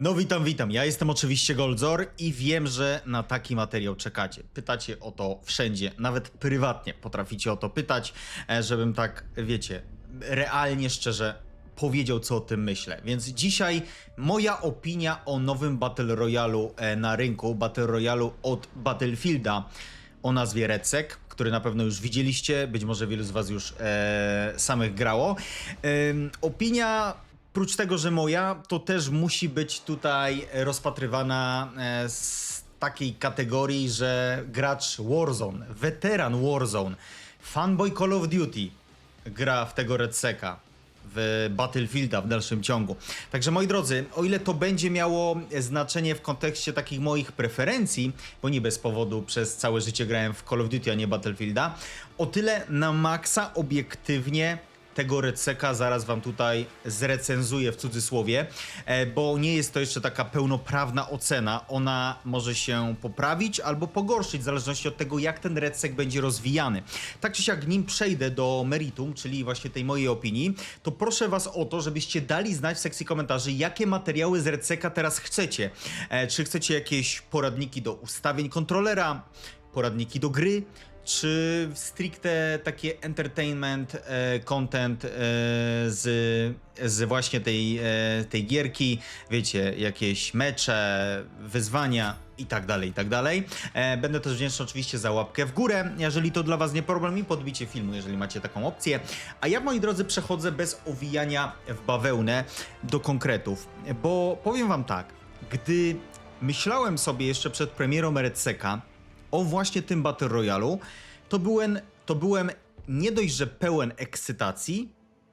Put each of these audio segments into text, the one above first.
No witam, witam. Ja jestem oczywiście Goldzor i wiem, że na taki materiał czekacie. Pytacie o to wszędzie, nawet prywatnie potraficie o to pytać, e, żebym tak, wiecie, realnie, szczerze powiedział, co o tym myślę. Więc dzisiaj moja opinia o nowym Battle Royalu e, na rynku, Battle Royalu od Battlefielda o nazwie Redsec, który na pewno już widzieliście, być może wielu z was już e, samych grało. Ym, opinia Prócz tego, że moja, to też musi być tutaj rozpatrywana e, z takiej kategorii, że gracz Warzone, weteran Warzone, fanboy Call of Duty gra w tego Redseka w Battlefielda w dalszym ciągu. Także moi drodzy, o ile to będzie miało znaczenie w kontekście takich moich preferencji, bo nie bez powodu przez całe życie grałem w Call of Duty, a nie Battlefielda, o tyle na maksa obiektywnie tego Redseka zaraz wam tutaj zrecenzuję w cudzysłowie, e, bo nie jest to jeszcze taka pełnoprawna ocena. Ona może się poprawić albo pogorszyć, w zależności od tego, jak ten Redsek będzie rozwijany. Tak czy siak, nim przejdę do meritum, czyli właśnie tej mojej opinii, to proszę was o to, żebyście dali znać w sekcji komentarzy, jakie materiały z Redseka teraz chcecie. E, Czy chcecie jakieś poradniki do ustawień kontrolera, poradniki do gry, czy stricte takie entertainment e, content e, z, z właśnie tej, e, tej gierki, wiecie, jakieś mecze, wyzwania i tak dalej, i tak dalej. Będę też wdzięczny oczywiście za łapkę w górę, jeżeli to dla was nie problem i podbicie filmu, jeżeli macie taką opcję. A ja, moi drodzy, przechodzę bez owijania w bawełnę do konkretów, bo powiem wam tak, gdy myślałem sobie jeszcze przed premierą Redseka, o właśnie tym Battle Royalu, to byłem, to byłem nie dość, że pełen ekscytacji,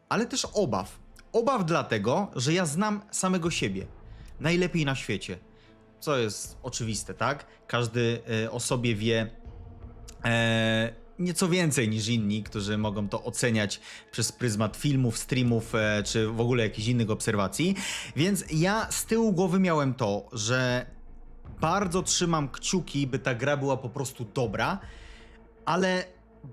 ale też obaw. Obaw dlatego, że ja znam samego siebie. Najlepiej na świecie. Co jest oczywiste, tak? Każdy e, o sobie wie e, nieco więcej niż inni, którzy mogą to oceniać przez pryzmat filmów, streamów, e, czy w ogóle jakichś innych obserwacji. Więc ja z tyłu głowy miałem to, że bardzo trzymam kciuki, by ta gra była po prostu dobra, ale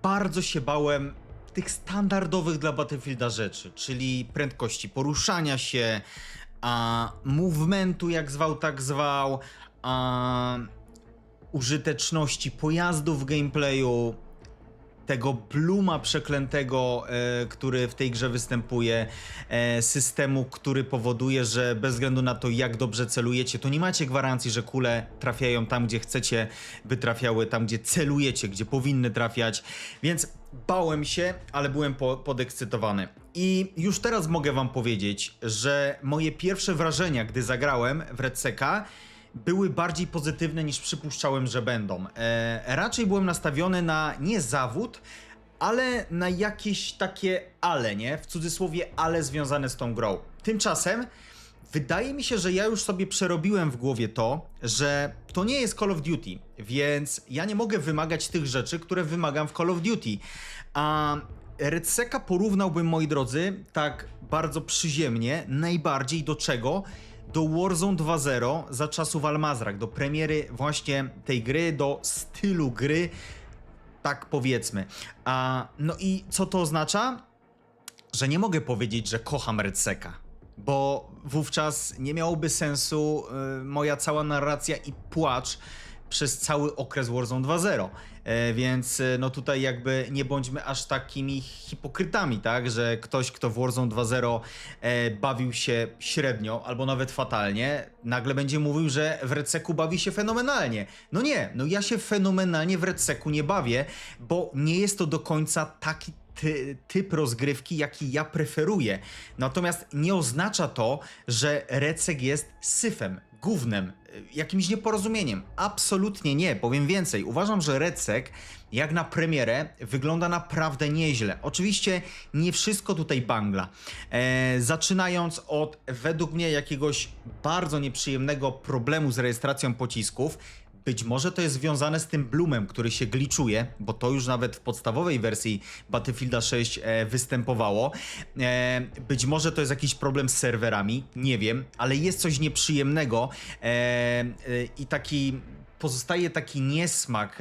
bardzo się bałem tych standardowych dla Battlefielda rzeczy, czyli prędkości poruszania się, a movementu jak zwał, tak zwał, a użyteczności pojazdów w gameplayu, tego Bluma przeklętego, e, który w tej grze występuje, e, systemu, który powoduje, że bez względu na to, jak dobrze celujecie, to nie macie gwarancji, że kule trafiają tam, gdzie chcecie, by trafiały, tam, gdzie celujecie, gdzie powinny trafiać. Więc bałem się, ale byłem po, podekscytowany. I już teraz mogę wam powiedzieć, że moje pierwsze wrażenia, gdy zagrałem w Redseka, były bardziej pozytywne niż przypuszczałem, że będą. E, raczej byłem nastawiony na nie zawód, ale na jakieś takie ale, nie? W cudzysłowie ale związane z tą grą. Tymczasem wydaje mi się, że ja już sobie przerobiłem w głowie to, że to nie jest Call of Duty, więc ja nie mogę wymagać tych rzeczy, które wymagam w Call of Duty. A Redseka porównałbym, moi drodzy, tak bardzo przyziemnie, najbardziej do czego? Do Warzone 2.0 za czasów Almazrak, do premiery właśnie tej gry, do stylu gry, tak powiedzmy. A, no i co to oznacza? Że nie mogę powiedzieć, że kocham Redseka, bo wówczas nie miałoby sensu y, moja cała narracja i płacz przez cały okres Warzone 2.0. E, więc e, no tutaj jakby nie bądźmy aż takimi hipokrytami, tak, że ktoś, kto w Warzone 2.0 e, bawił się średnio albo nawet fatalnie, nagle będzie mówił, że w Redseku bawi się fenomenalnie. No nie, no ja się fenomenalnie w Redseku nie bawię, bo nie jest to do końca taki ty, typ rozgrywki, jaki ja preferuję. Natomiast nie oznacza to, że Redsek jest syfem, gównem, y, jakimś nieporozumieniem. Absolutnie nie, powiem więcej. Uważam, że Redsek jak na premierę wygląda naprawdę nieźle. Oczywiście nie wszystko tutaj bangla. E, zaczynając od według mnie jakiegoś bardzo nieprzyjemnego problemu z rejestracją pocisków, być może to jest związane z tym Bloomem, który się gliczuje, bo to już nawet w podstawowej wersji Battlefielda 6 e, występowało. E, być może to jest jakiś problem z serwerami, nie wiem, ale jest coś nieprzyjemnego e, e, i taki pozostaje taki niesmak e,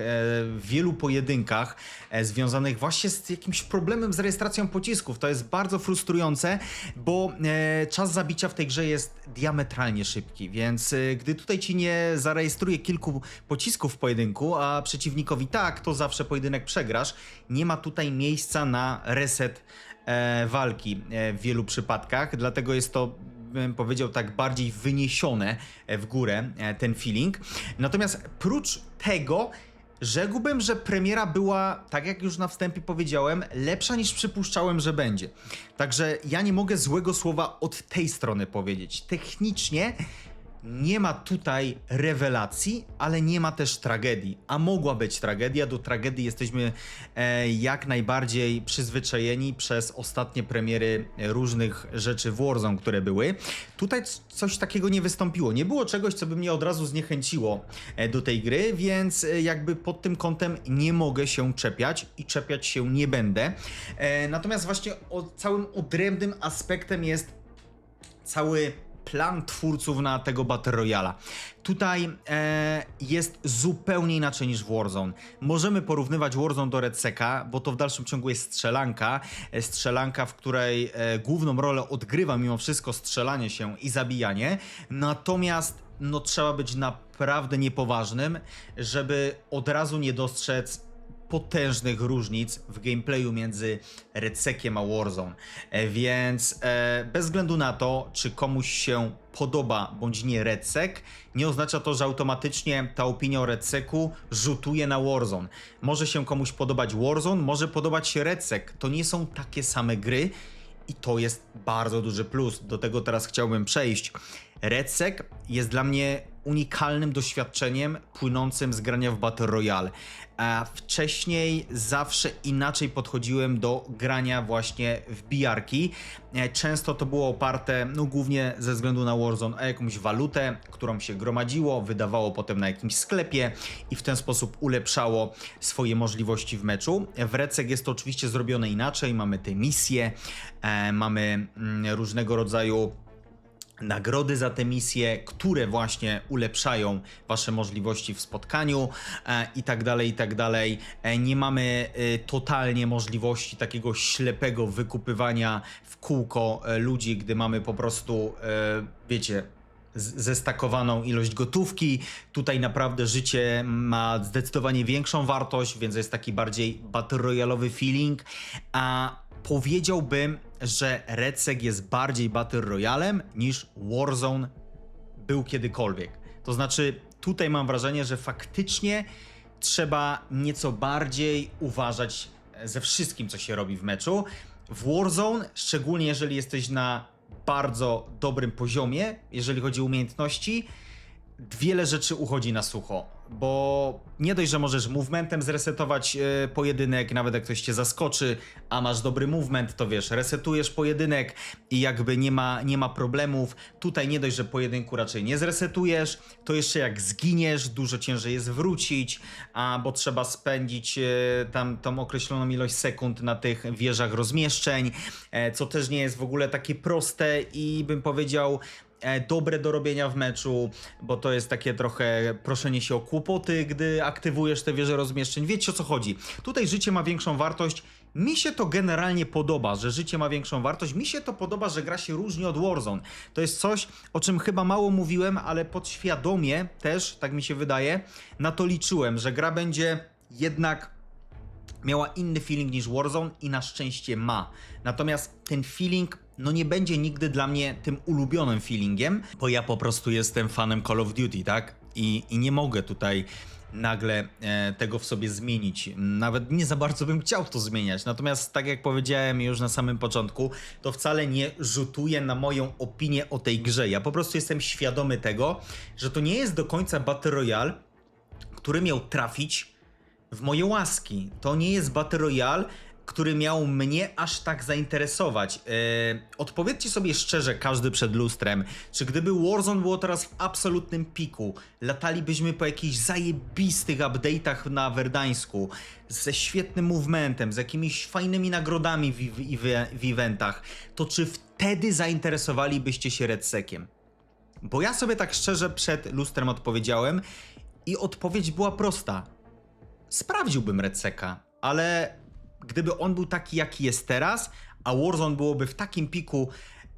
w wielu pojedynkach e, związanych właśnie z jakimś problemem z rejestracją pocisków. To jest bardzo frustrujące, bo e, czas zabicia w tej grze jest diametralnie szybki, więc gdy tutaj ci nie zarejestruje kilku pocisków w pojedynku, a przeciwnikowi tak, to zawsze pojedynek przegrasz, nie ma tutaj miejsca na reset walki w wielu przypadkach, dlatego jest to bym powiedział tak bardziej wyniesione e, w górę e, ten feeling. Natomiast prócz tego rzekłbym, że premiera była, tak jak już na wstępie powiedziałem, lepsza niż przypuszczałem, że będzie. Także ja nie mogę złego słowa od tej strony powiedzieć. Technicznie nie ma tutaj rewelacji, ale nie ma też tragedii. A mogła być tragedia. Do tragedii jesteśmy e, jak najbardziej przyzwyczajeni przez ostatnie premiery różnych rzeczy w Warzone, które były. Tutaj coś takiego nie wystąpiło. Nie było czegoś, co by mnie od razu zniechęciło e, do tej gry, więc e, jakby pod tym kątem nie mogę się czepiać i czepiać się nie będę. E, natomiast właśnie o, całym odrębnym aspektem jest cały plan twórców na tego Battle Royala. Tutaj e, jest zupełnie inaczej niż Warzone. Możemy porównywać Warzone do Redseka, bo to w dalszym ciągu jest strzelanka. E, strzelanka, w której e, główną rolę odgrywa mimo wszystko strzelanie się i zabijanie. Natomiast no, trzeba być naprawdę niepoważnym, żeby od razu nie dostrzec potężnych różnic w gameplayu między Redsekiem a Warzone. E, Więc e, bez względu na to, czy komuś się podoba bądź nie Redsek, nie oznacza to, że automatycznie ta opinia o Redseku rzutuje na Warzone. Może się komuś podobać Warzone, może podobać się Redsek. To nie są takie same gry i to jest bardzo duży plus. Do tego teraz chciałbym przejść. Redsek jest dla mnie unikalnym doświadczeniem płynącym z grania w Battle Royale. A wcześniej zawsze inaczej podchodziłem do grania właśnie w bijarki. E, Często to było oparte, no głównie ze względu na Warzone, o jakąś walutę, którą się gromadziło, wydawało potem na jakimś sklepie i w ten sposób ulepszało swoje możliwości w meczu. W Redsek jest to oczywiście zrobione inaczej, mamy te misje, e, mamy mm, różnego rodzaju nagrody za te misje, które właśnie ulepszają wasze możliwości w spotkaniu e, i tak dalej, i tak dalej. E, nie mamy e, totalnie możliwości takiego ślepego wykupywania w kółko e, ludzi, gdy mamy po prostu, e, wiecie, zestakowaną ilość gotówki. Tutaj naprawdę życie ma zdecydowanie większą wartość, więc jest taki bardziej battle royalowy feeling. A powiedziałbym, że Redsek jest bardziej battle royalem niż Warzone był kiedykolwiek. To znaczy, tutaj mam wrażenie, że faktycznie trzeba nieco bardziej uważać ze wszystkim, co się robi w meczu. W Warzone, szczególnie jeżeli jesteś na bardzo dobrym poziomie, jeżeli chodzi o umiejętności, wiele rzeczy uchodzi na sucho, bo nie dość, że możesz movementem zresetować e, pojedynek, nawet jak ktoś cię zaskoczy, a masz dobry movement, to wiesz, resetujesz pojedynek i jakby nie ma, nie ma problemów. Tutaj nie dość, że pojedynku raczej nie zresetujesz, to jeszcze jak zginiesz, dużo ciężej jest wrócić, a bo trzeba spędzić e, tam tą określoną ilość sekund na tych wieżach rozmieszczeń, e, co też nie jest w ogóle takie proste i bym powiedział dobre do robienia w meczu, bo to jest takie trochę proszenie się o kłopoty, gdy aktywujesz te wieże rozmieszczeń. Wiecie o co chodzi. Tutaj życie ma większą wartość. Mi się to generalnie podoba, że życie ma większą wartość. Mi się to podoba, że gra się różni od Warzone. To jest coś, o czym chyba mało mówiłem, ale podświadomie też, tak mi się wydaje, na to liczyłem, że gra będzie jednak miała inny feeling niż Warzone i na szczęście ma. Natomiast ten feeling no nie będzie nigdy dla mnie tym ulubionym feelingiem, bo ja po prostu jestem fanem Call of Duty, tak? I, i nie mogę tutaj nagle e, tego w sobie zmienić. Nawet nie za bardzo bym chciał to zmieniać. Natomiast tak jak powiedziałem już na samym początku, to wcale nie rzutuje na moją opinię o tej grze. Ja po prostu jestem świadomy tego, że to nie jest do końca Battle Royale, który miał trafić w moje łaski. To nie jest Battle Royale, który miał mnie aż tak zainteresować. Eee, odpowiedzcie sobie szczerze, każdy przed lustrem, czy gdyby Warzone było teraz w absolutnym piku, latalibyśmy po jakichś zajebistych update'ach na Werdańsku, ze świetnym movementem, z jakimiś fajnymi nagrodami w, w, w, w eventach, to czy wtedy zainteresowalibyście się Redsekiem? Bo ja sobie tak szczerze przed lustrem odpowiedziałem I odpowiedź była prosta. Sprawdziłbym Redseka, ale gdyby on był taki, jaki jest teraz, a Warzone byłoby w takim piku,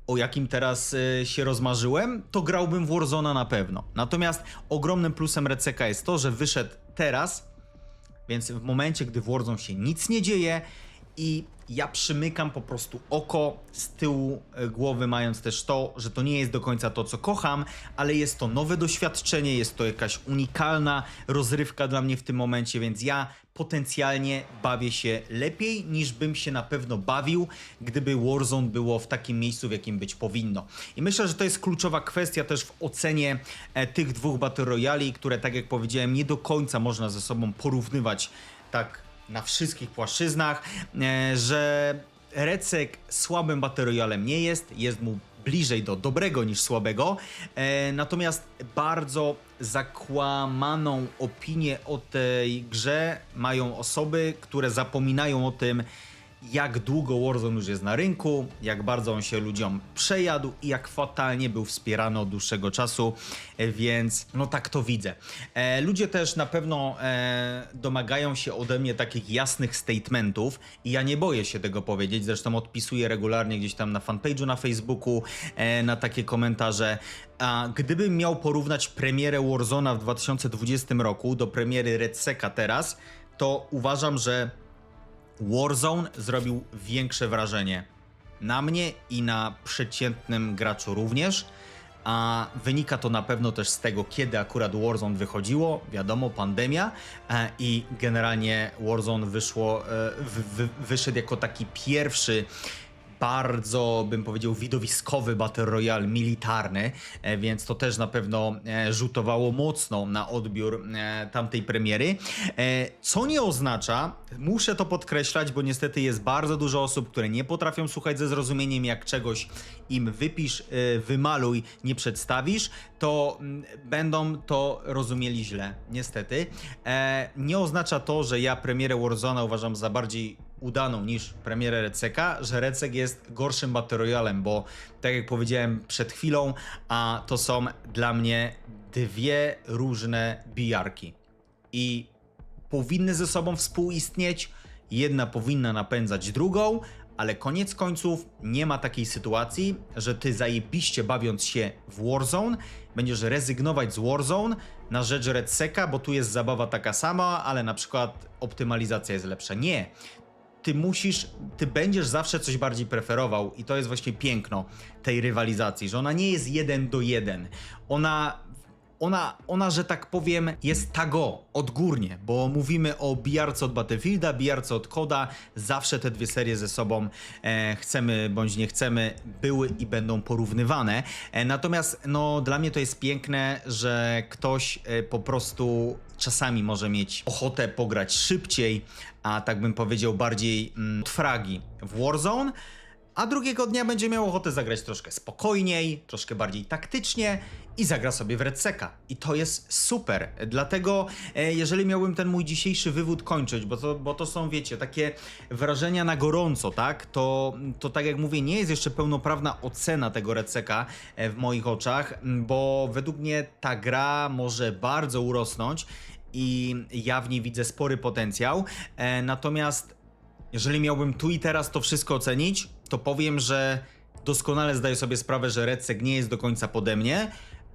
o jakim teraz y, się rozmarzyłem, to grałbym w na pewno. Natomiast ogromnym plusem Redseka jest to, że wyszedł teraz, więc w momencie, gdy w Warzone się nic nie dzieje i ja przymykam po prostu oko z tyłu e, głowy, mając też to, że to nie jest do końca to, co kocham, ale jest to nowe doświadczenie, jest to jakaś unikalna rozrywka dla mnie w tym momencie, więc ja potencjalnie bawię się lepiej niż bym się na pewno bawił, gdyby Warzone było w takim miejscu, w jakim być powinno. I myślę, że to jest kluczowa kwestia też w ocenie e, tych dwóch Battle Royali, które tak jak powiedziałem, nie do końca można ze sobą porównywać tak na wszystkich płaszczyznach, e, że Recek słabym Battle Royalem nie jest, jest mu bliżej do dobrego niż słabego, e, natomiast bardzo zakłamaną opinię o tej grze mają osoby, które zapominają o tym, jak długo Warzone już jest na rynku, jak bardzo on się ludziom przejadł i jak fatalnie był wspierany od dłuższego czasu, e, więc no tak to widzę. E, ludzie też na pewno e, domagają się ode mnie takich jasnych statementów i ja nie boję się tego powiedzieć, zresztą odpisuję regularnie gdzieś tam na fanpage'u na Facebooku e, na takie komentarze. A gdybym miał porównać premierę Warzona w 2020 roku do premiery Redseka teraz, to uważam, że Warzone zrobił większe wrażenie na mnie i na przeciętnym graczu również. A wynika to na pewno też z tego, kiedy akurat Warzone wychodziło. Wiadomo, pandemia e, i generalnie Warzone wyszło, e, wy, wy, wyszedł jako taki pierwszy bardzo, bym powiedział, widowiskowy Battle Royale militarny, e, więc to też na pewno e, rzutowało mocno na odbiór e, tamtej premiery. Co nie oznacza, muszę to podkreślać, bo niestety jest bardzo dużo osób, które nie potrafią słuchać ze zrozumieniem, jak czegoś im wypisz, wymaluj, nie przedstawisz, to mm, będą to rozumieli źle, niestety. Nie oznacza to, że ja premierę Warzona uważam za bardziej udaną niż premierę Receka, że Recek jest gorszym Battle bo tak jak powiedziałem przed chwilą, a to są dla mnie dwie różne bijarki. I powinny ze sobą współistnieć, jedna powinna napędzać drugą, ale koniec końców nie ma takiej sytuacji, że ty zajebiście bawiąc się w Warzone, będziesz rezygnować z Warzone na rzecz Redseka, bo tu jest zabawa taka sama, ale na przykład optymalizacja jest lepsza. Nie ty musisz, ty będziesz zawsze coś bardziej preferował i to jest właśnie piękno tej rywalizacji, że ona nie jest jeden do jeden. Ona, ona, ona że tak powiem, jest tago, odgórnie, bo mówimy o bijarce od Battlefielda, bijarce od Koda, zawsze te dwie serie ze sobą e, chcemy bądź nie chcemy, były i będą porównywane. E, natomiast no, dla mnie to jest piękne, że ktoś e, po prostu czasami może mieć ochotę pograć szybciej, a tak bym powiedział bardziej mm, fragi w Warzone, a drugiego dnia będzie miał ochotę zagrać troszkę spokojniej, troszkę bardziej taktycznie i zagra sobie w Redseka. I to jest super. Dlatego, e, jeżeli miałbym ten mój dzisiejszy wywód kończyć, bo to, bo to są, wiecie, takie wrażenia na gorąco, tak? To, to tak jak mówię, nie jest jeszcze pełnoprawna ocena tego Redseka e, w moich oczach, bo według mnie ta gra może bardzo urosnąć i ja w niej widzę spory potencjał. E, natomiast jeżeli miałbym tu i teraz to wszystko ocenić, to powiem, że doskonale zdaję sobie sprawę, że Redsek nie jest do końca pode mnie,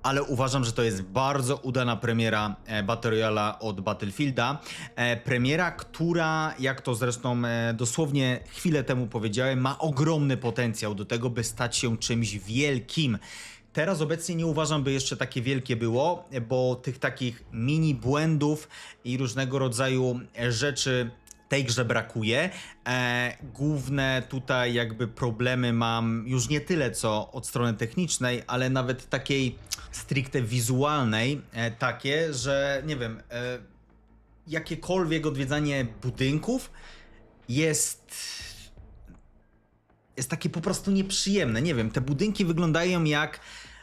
ale uważam, że to jest bardzo udana premiera e, Battle Royale'a od Battlefielda. E, premiera, która, jak to zresztą e, dosłownie chwilę temu powiedziałem, ma ogromny potencjał do tego, by stać się czymś wielkim. Teraz obecnie nie uważam, by jeszcze takie wielkie było, bo tych takich mini błędów i różnego rodzaju rzeczy tej grze brakuje. E, główne tutaj jakby problemy mam już nie tyle co od strony technicznej, ale nawet takiej stricte wizualnej, e, takie, że nie wiem, e, jakiekolwiek odwiedzanie budynków jest jest takie po prostu nieprzyjemne. Nie wiem, te budynki wyglądają jak,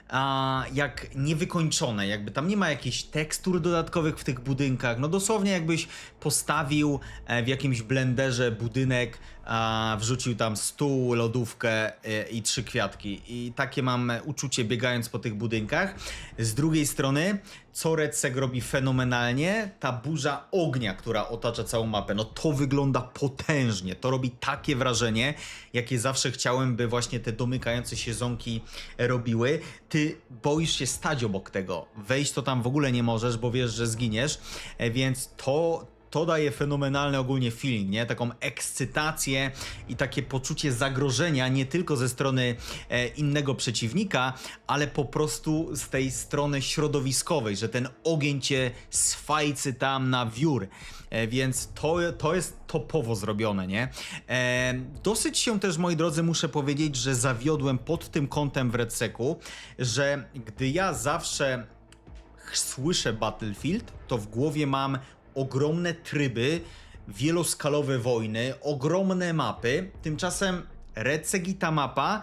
a, jak niewykończone, jakby tam nie ma jakichś tekstur dodatkowych w tych budynkach. No dosłownie jakbyś postawił e, w jakimś blenderze budynek a wrzucił tam stół, lodówkę e, i trzy kwiatki. I takie mam uczucie biegając po tych budynkach. Z drugiej strony, co Redseg robi fenomenalnie, ta burza ognia, która otacza całą mapę, no to wygląda potężnie. To robi takie wrażenie, jakie zawsze chciałem, by właśnie te domykające się zonki robiły. Ty boisz się stać obok tego. Wejść to tam w ogóle nie możesz, bo wiesz, że zginiesz, e, więc to, to daje fenomenalny ogólnie feeling, nie? Taką ekscytację i takie poczucie zagrożenia nie tylko ze strony e, innego przeciwnika, ale po prostu z tej strony środowiskowej, że ten ogień cię swajcy tam na wiór. E, więc to, to jest topowo zrobione, nie? E, dosyć się też, moi drodzy, muszę powiedzieć, że zawiodłem pod tym kątem w Redseku, że gdy ja zawsze słyszę Battlefield, to w głowie mam ogromne tryby, wieloskalowe wojny, ogromne mapy. Tymczasem Redseg i ta mapa,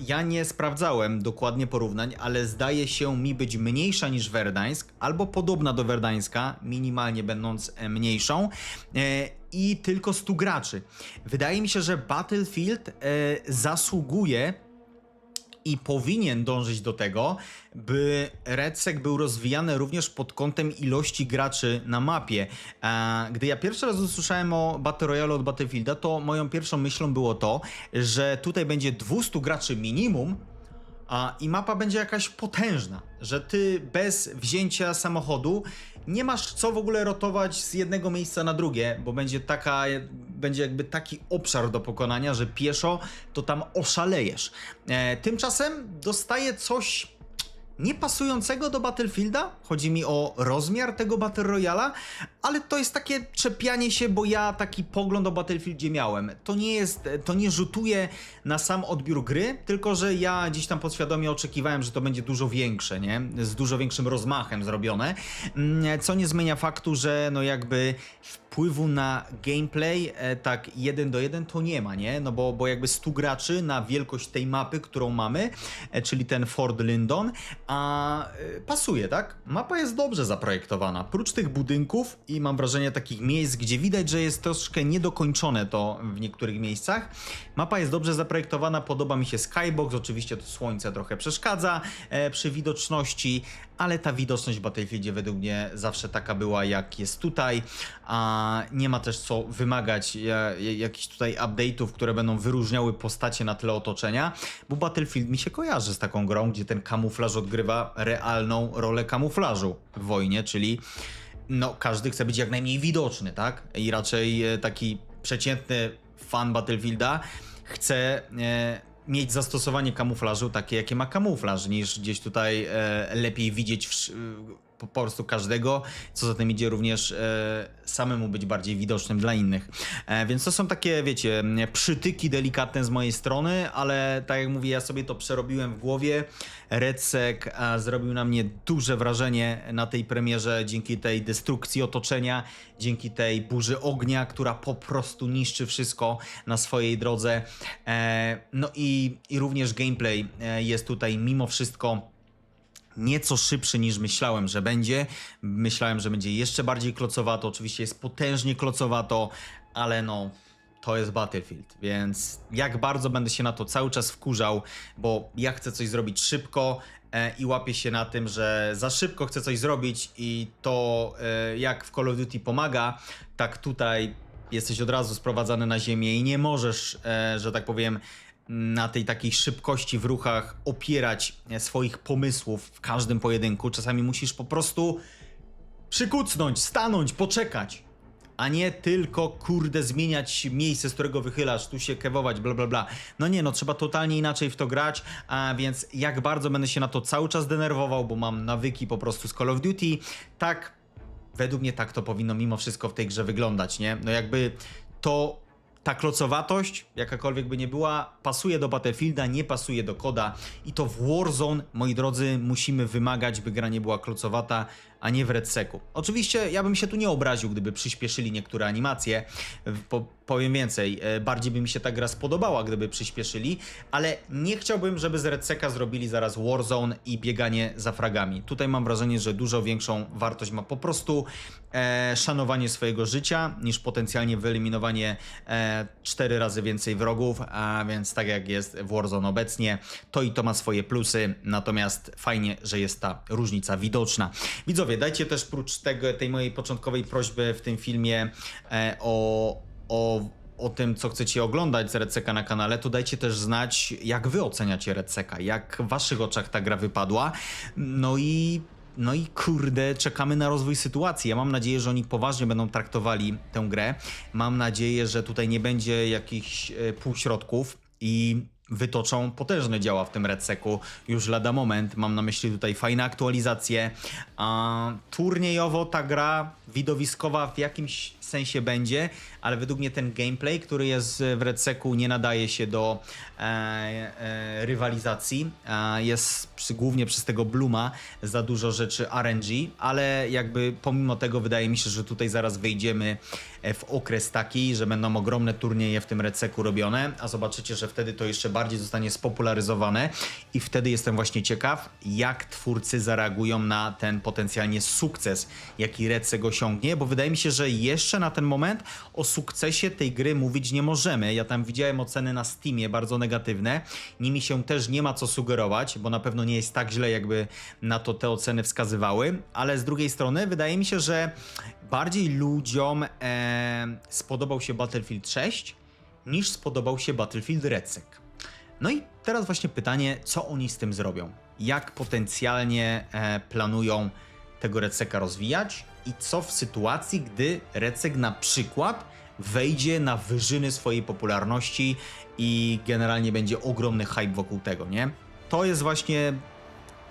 ja nie sprawdzałem dokładnie porównań, ale zdaje się mi być mniejsza niż Verdańsk, albo podobna do Verdańska, minimalnie będąc e, mniejszą. E, I tylko 100 graczy. Wydaje mi się, że Battlefield e, zasługuje i powinien dążyć do tego, by Redsec był rozwijany również pod kątem ilości graczy na mapie. E, Gdy ja pierwszy raz usłyszałem o Battle Royale od Battlefielda, to moją pierwszą myślą było to, że tutaj będzie 200 graczy minimum, a, i mapa będzie jakaś potężna, że ty bez wzięcia samochodu nie masz co w ogóle rotować z jednego miejsca na drugie, bo będzie taka, będzie jakby taki obszar do pokonania, że pieszo to tam oszalejesz. E, tymczasem dostaję coś niepasującego do Battlefielda. Chodzi mi o rozmiar tego Battle Royala, ale to jest takie czepianie się, bo ja taki pogląd o Battlefieldzie miałem. To nie jest, to nie rzutuje na sam odbiór gry, tylko że ja gdzieś tam podświadomie oczekiwałem, że to będzie dużo większe, nie? Z dużo większym rozmachem zrobione, Mm, co nie zmienia faktu, że no jakby wpływu na gameplay e, tak jeden do jeden to nie ma, nie? No bo, bo jakby 100 graczy na wielkość tej mapy, którą mamy, e, czyli ten Fort Lyndon, a e, pasuje, tak? Mapa jest dobrze zaprojektowana. Prócz tych budynków i mam wrażenie takich miejsc, gdzie widać, że jest troszkę niedokończone to w niektórych miejscach. Mapa jest dobrze zaprojektowana, podoba mi się skybox, oczywiście to słońce trochę przeszkadza e, przy widoczności, ale ta widoczność w Battlefieldzie według mnie zawsze taka była, jak jest tutaj, a nie ma też co wymagać ja, jakichś tutaj update'ów, które będą wyróżniały postacie na tle otoczenia, bo Battlefield mi się kojarzy z taką grą, gdzie ten kamuflaż odgrywa realną rolę kamuflażu w wojnie, czyli no każdy chce być jak najmniej widoczny, tak? I raczej e, taki przeciętny fan Battlefielda chce e, mieć zastosowanie kamuflażu takie, jakie ma kamuflaż, niż gdzieś tutaj e, lepiej widzieć wsz- po prostu każdego, co za tym idzie również e, samemu być bardziej widocznym dla innych. E, więc to są takie, wiecie, przytyki delikatne z mojej strony, ale tak jak mówię, ja sobie to przerobiłem w głowie. Redsec e, zrobił na mnie duże wrażenie na tej premierze dzięki tej destrukcji otoczenia, dzięki tej burzy ognia, która po prostu niszczy wszystko na swojej drodze. E, no i, i również gameplay e, jest tutaj mimo wszystko nieco szybszy niż myślałem, że będzie. Myślałem, że będzie jeszcze bardziej klocowato. Oczywiście jest potężnie klocowato, ale no. To jest Battlefield, więc jak bardzo będę się na to cały czas wkurzał, bo ja chcę coś zrobić szybko e, i łapię się na tym, że za szybko chcę coś zrobić i to e, jak w Call of Duty pomaga, tak tutaj jesteś od razu sprowadzany na ziemię i nie możesz, e, że tak powiem, na tej takiej szybkości w ruchach opierać e, swoich pomysłów w każdym pojedynku. Czasami musisz po prostu przykucnąć, stanąć, poczekać, a nie tylko kurde zmieniać miejsce, z którego wychylasz, tu się kewować, bla bla bla. No nie, no trzeba totalnie inaczej w to grać, a więc jak bardzo będę się na to cały czas denerwował, bo mam nawyki po prostu z Call of Duty, tak według mnie tak to powinno mimo wszystko w tej grze wyglądać, nie? No jakby to ta klocowatość, jakakolwiek by nie była, pasuje do Battlefielda, nie pasuje do koda i to w Warzone, moi drodzy, musimy wymagać, by gra nie była klocowata, a nie w Redseku. Oczywiście ja bym się tu nie obraził, gdyby przyspieszyli niektóre animacje. Po, powiem więcej, e, bardziej by mi się ta gra spodobała, gdyby przyspieszyli, ale nie chciałbym, żeby z Redseka zrobili zaraz Warzone i bieganie za fragami. Tutaj mam wrażenie, że dużo większą wartość ma po prostu e, szanowanie swojego życia, niż potencjalnie wyeliminowanie e, cztery razy więcej wrogów, a więc tak jak jest w Warzone obecnie, to i to ma swoje plusy, natomiast fajnie, że jest ta różnica widoczna. Widzowie, dajcie też prócz tego, tej mojej początkowej prośby w tym filmie e, o, o o tym, co chcecie oglądać z Redseka na kanale, to dajcie też znać, jak wy oceniacie Redseka, jak w waszych oczach ta gra wypadła. No i no i kurde, czekamy na rozwój sytuacji. Ja mam nadzieję, że oni poważnie będą traktowali tę grę. Mam nadzieję, że tutaj nie będzie jakichś e, półśrodków i wytoczą potężne działa w tym Redseku już lada moment. Mam na myśli tutaj fajne aktualizacje. A turniejowo ta gra widowiskowa w jakimś sensie będzie, ale według mnie ten gameplay, który jest w Redseku nie nadaje się do e, e, rywalizacji. E, jest przy, głównie przez tego Bluma za dużo rzeczy RNG, ale jakby pomimo tego wydaje mi się, że tutaj zaraz wejdziemy e, w okres taki, że będą ogromne turnieje w tym Redseku robione, a zobaczycie, że wtedy to jeszcze bardziej zostanie spopularyzowane i wtedy jestem właśnie ciekaw, jak twórcy zareagują na ten potencjalnie sukces, jaki Redsek osiągnie, bo wydaje mi się, że jeszcze na ten moment o sukcesie tej gry mówić nie możemy. Ja tam widziałem oceny na Steamie bardzo negatywne. Nimi się też nie ma co sugerować, bo na pewno nie jest tak źle, jakby na to te oceny wskazywały, ale z drugiej strony wydaje mi się, że bardziej ludziom e, spodobał się Battlefield 6 niż spodobał się Battlefield Redsec. No i teraz właśnie pytanie, co oni z tym zrobią? Jak potencjalnie e, planują tego Redseka rozwijać i co w sytuacji, gdy Redsek na przykład wejdzie na wyżyny swojej popularności i generalnie będzie ogromny hype wokół tego, nie? To jest właśnie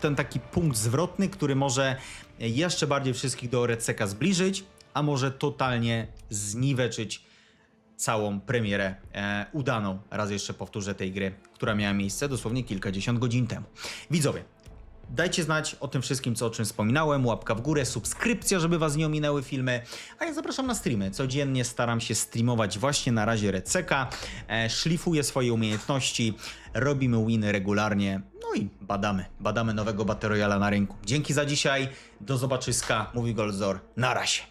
ten taki punkt zwrotny, który może jeszcze bardziej wszystkich do Redseka zbliżyć, a może totalnie zniweczyć całą premierę e, udaną, raz jeszcze powtórzę, tej gry, która miała miejsce dosłownie kilkadziesiąt godzin temu. Widzowie, dajcie znać o tym wszystkim, co o czym wspominałem, łapka w górę, subskrypcja, żeby was nie ominęły filmy, a ja zapraszam na streamy. Codziennie staram się streamować właśnie na razie Redseka, e, szlifuję swoje umiejętności, robimy winy regularnie, no i badamy, badamy nowego Battle Royale'a na rynku. Dzięki za dzisiaj, do zobaczyska, mówi Goldzor, na razie.